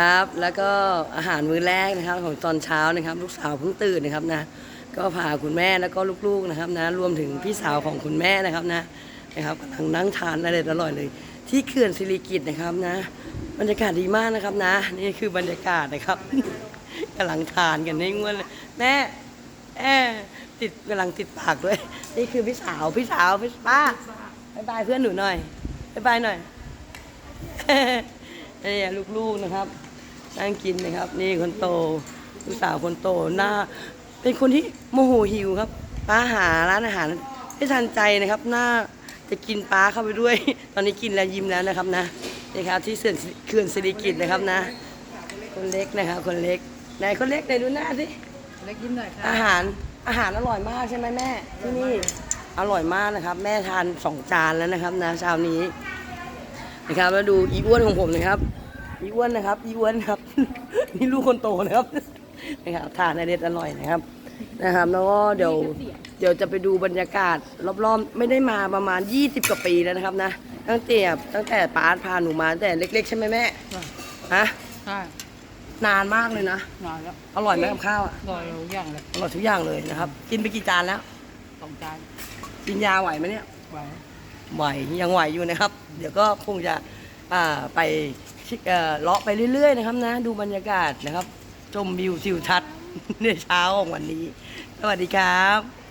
ครับแล้วก็อาหารมื้อแรกนะครับของตอนเช้านะครับ ลูกสาวเพิ่งตื่นนะครับนะก็พาคุณแม่แล้วก็ลูกๆนะครับนะรวมถึงพี่สาวของคุณแม่นะครับนะนะครับกำลังนั่งทานอะไรอร่อยเลย ที่เขื่อนสิริกิตนะครับนะ บรรยากาศดีมากนะครับนะ นี่คือบรรยากาศนะครับกำลังทานกันในง่วนเลยแม่แม่ติดกำลังติดปากด้วย นี่คือพี่สาวพี่สาวพี่ป้าบายบายเพื่อนหนูหน่อยบายบายหน่อยนี่ลูกๆนะครับ นั่งกินนะครับ นี่คนโตลูกสาวคนโตหน้า เป็นคนที่โมโหหิวครับป้าหาร้านอาหารไม่ทันใจนะครับ หน้าจะกินปลาเข้าไปด้วย ตอนนี้กินแล้วยิ้มแล้วนะครับนะนี่ครับที่เขื่อนเขื่อนสิริกิตนะครับนะ คนเล็กนะครับ คนเล็กไหนคนเล็กไหนดูหน้าสิเล็กยิ้มหน่อยค่ะอาหารอาหารอร่อยมากใช่ไหมแม่ที่นี่อร่อยมากนะครับ แม่ทานสองจานแล้วนะครับนะเช้านี้นะครับแล้วดูอีอ้วนของผมนะครับ อีอ้วนนะครับ อีอ้วนครับ นี่ลูกคนโตนะครับนะครับทานอเด็ดอร่อยนะครับ นะครับ แล้วก็เดี๋ยวเดี๋ยวจะไปดูบรรยากาศรอบๆ ไม่ได้มาประมาณ 20กว่าปีแล้วนะครับนะตั้งแต่ตั้งแต่ป้าพาหนูมาตั้งแต่เล็ก ๆ ใช่ไหมแม่ฮะใช่นานมากเลยนะนอนแล้วอร่อยไหมกับข้าวอะรอยรู้อย่างเลยอร่อยทุกอย่างเลยนะครับ กินไปกี่จานแล้วสองจานกินยาไหวไหมเนี่ยไหวไหวยังไหวอยู่นะครับ เดี๋ยวก็คงจะอ่าไปชิเอ่อ เลาะไปเรื่อย ๆ นะครับนะ ดูบรรยากาศนะครับ ชมวิวทิวทัศน์ในเช้าของวันนี้ สวัสดีครับ